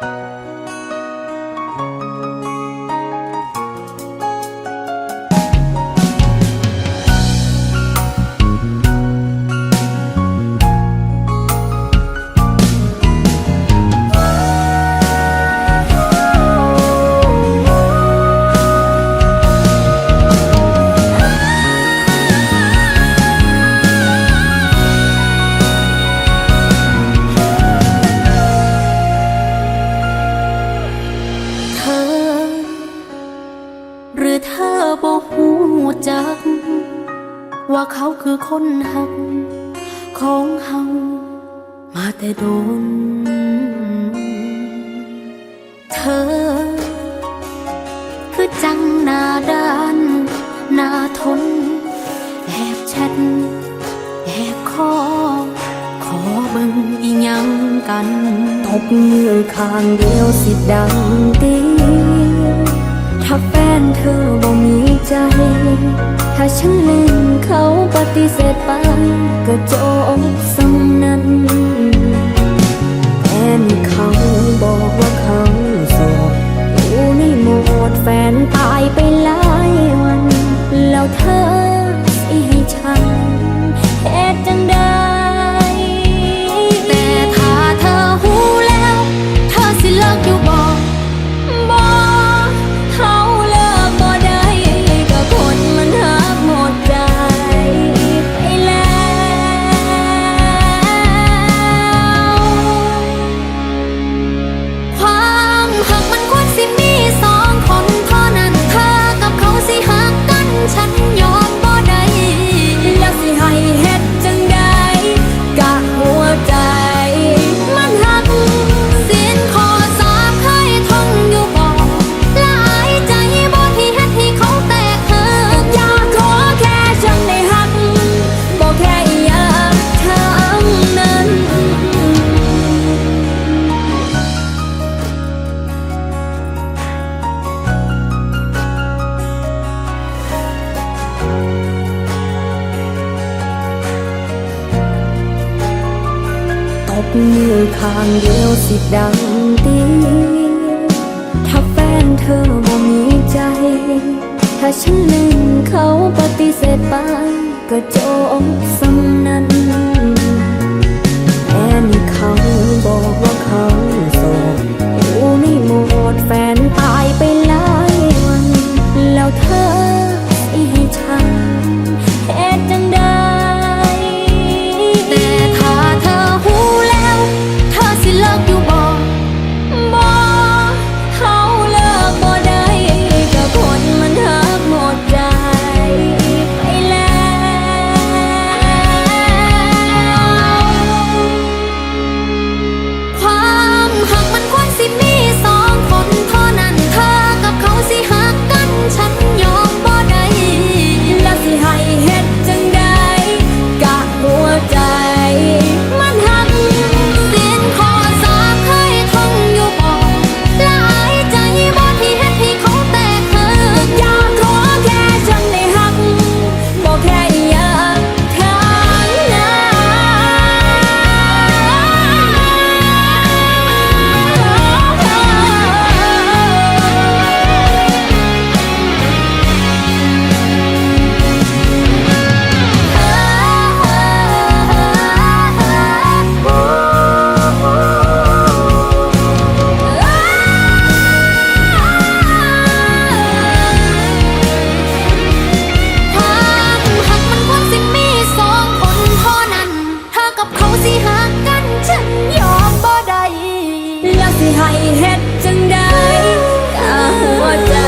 Música ว่าเขาคือคนหักของเฮามาแต่โดน เธอ คือจังหน้าด้านหน้าทนแอบแชทแอบคอขอบิ่งยังกันตบมือข้างเดียวสิดังตีถ้าแฟนเธอบ่มีใจ ฉันลืมเขาปฏิเสธไปก็จบสมนั้นแต่เขาบอกว่าเขา บข้างเดียวสิดังตีถ้าแฟนเธอบ่มีใจ ถ้าฉันลืมเขาปฏิเสธไป ก็จบสำนั้นแอนเขาบอกว่าเขา ให้เฮ็ดจังได้ก็หัวใจ